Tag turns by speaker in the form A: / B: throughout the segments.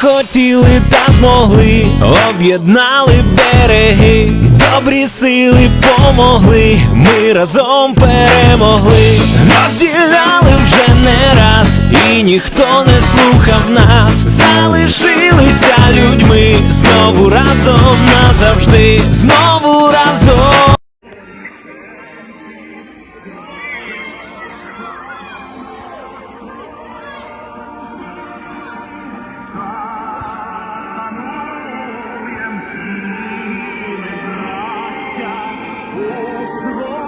A: хотіли та змогли, об'єднали береги, добрі сили помогли, ми разом перемогли, розділяли вже не раз, і ніхто не слухав нас, залишилися людьми, знову разом назавжди, знову разом. this wrong.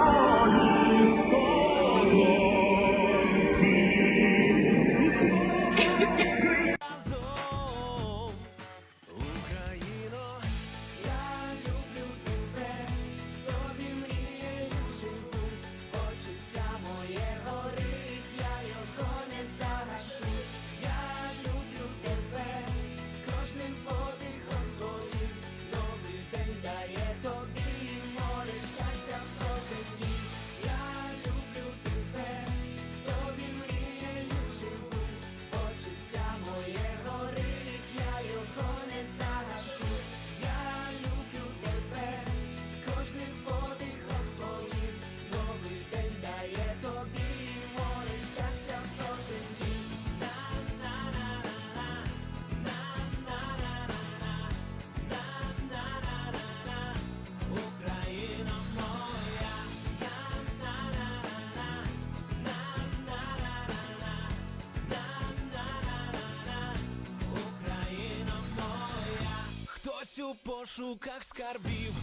A: у пошуках скарбів,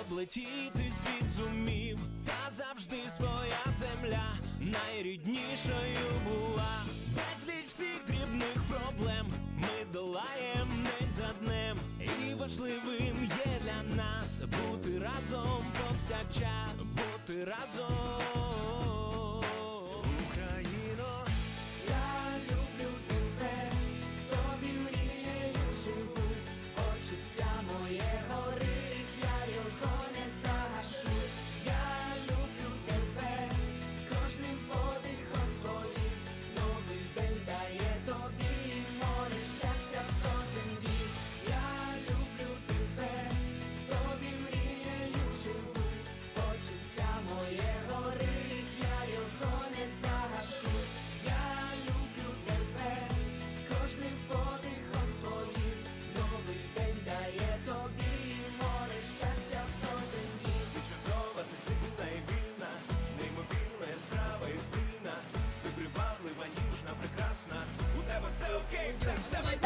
A: облетіти світ зумів, та завжди своя земля найріднішою була. Безліч всіх дрібних проблем ми долаєм день за днем. І важливим є для нас бути разом повсякчас, бути разом.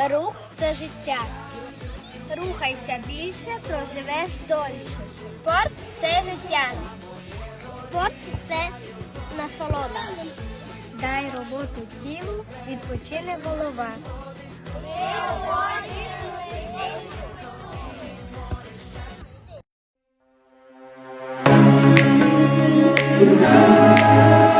B: Рух це життя. Рухайся більше, проживеш дольше. Спорт це життя. Спорт це насолода. Дай роботу тілу, відпочине голова.
C: Yeah.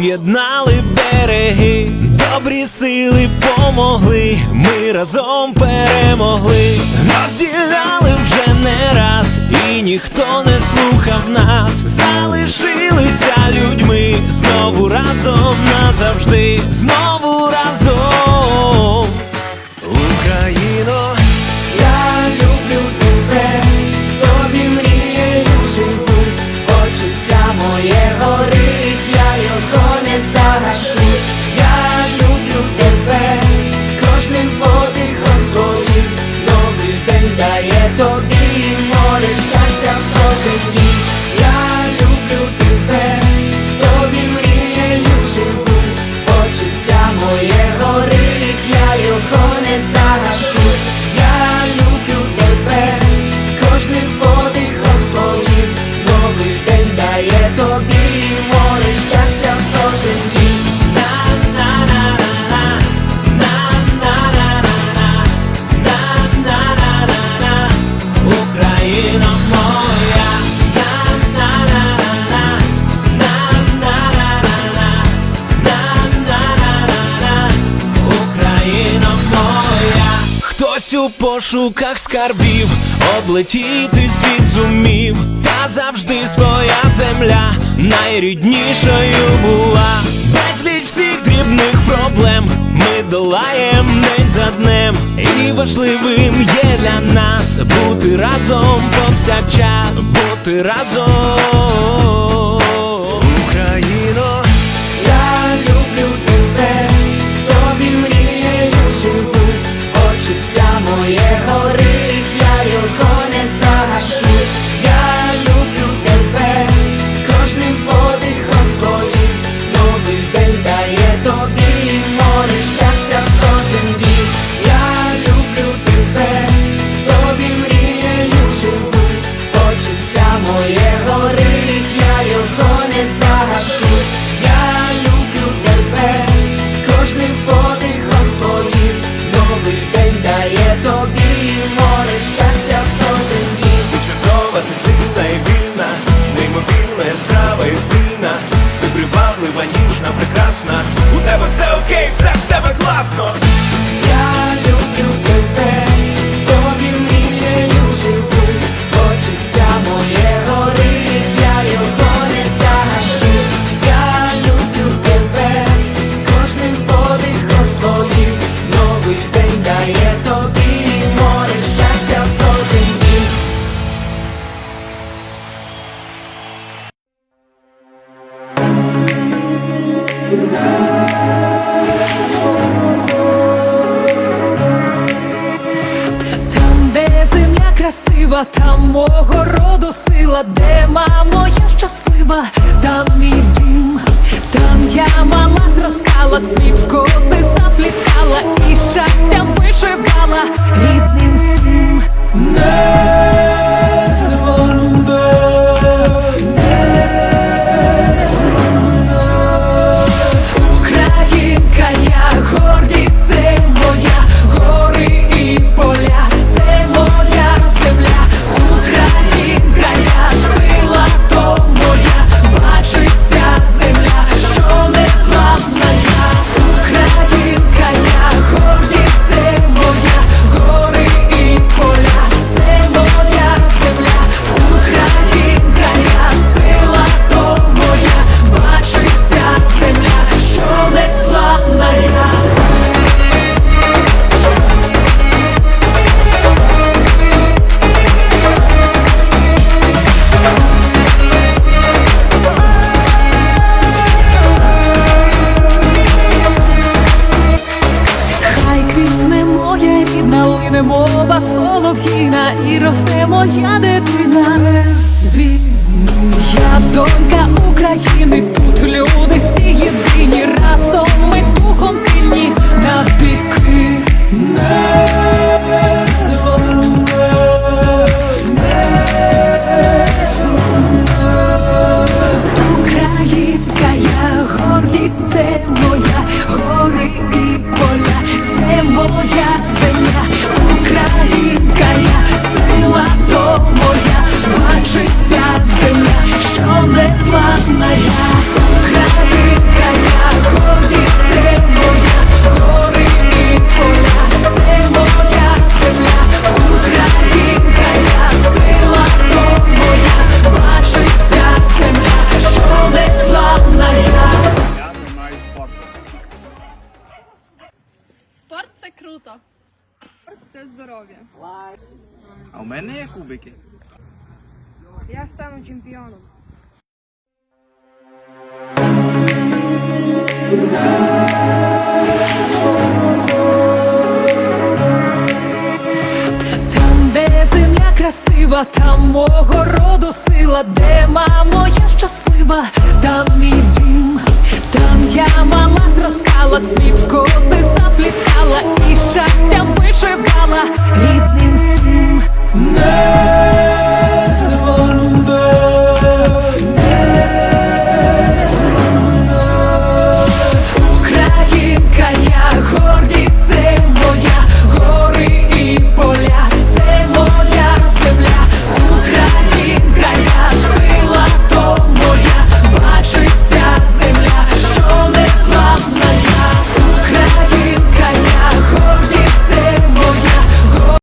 D: об'єднали береги, добрі сили помогли, ми разом перемогли, розділяли вже не раз, і ніхто не слухав нас, залишилися людьми, знову разом назавжди, знову разом. мене зараз. у пошуках скарбів, облетіти світ зумів, та завжди своя земля найріднішою була. Безліч всіх дрібних проблем ми долаєм день за днем, і важливим є для нас бути разом повсякчас, бути разом. та й вільна, неймовірна, яскрава і стильна, ти приваблива, ніжна, прекрасна. У тебе все окей, все в тебе класно.
C: росте моя дитина. Я донька України, тут люди всі єдині. Разом ми духом сильні. На піки.
E: Мене є кубики.
F: Я стану чемпіоном.
C: Там, де земля красива, там мого роду сила, де мамо, я щаслива, там мій дім, там я мала зростала, цвіт коси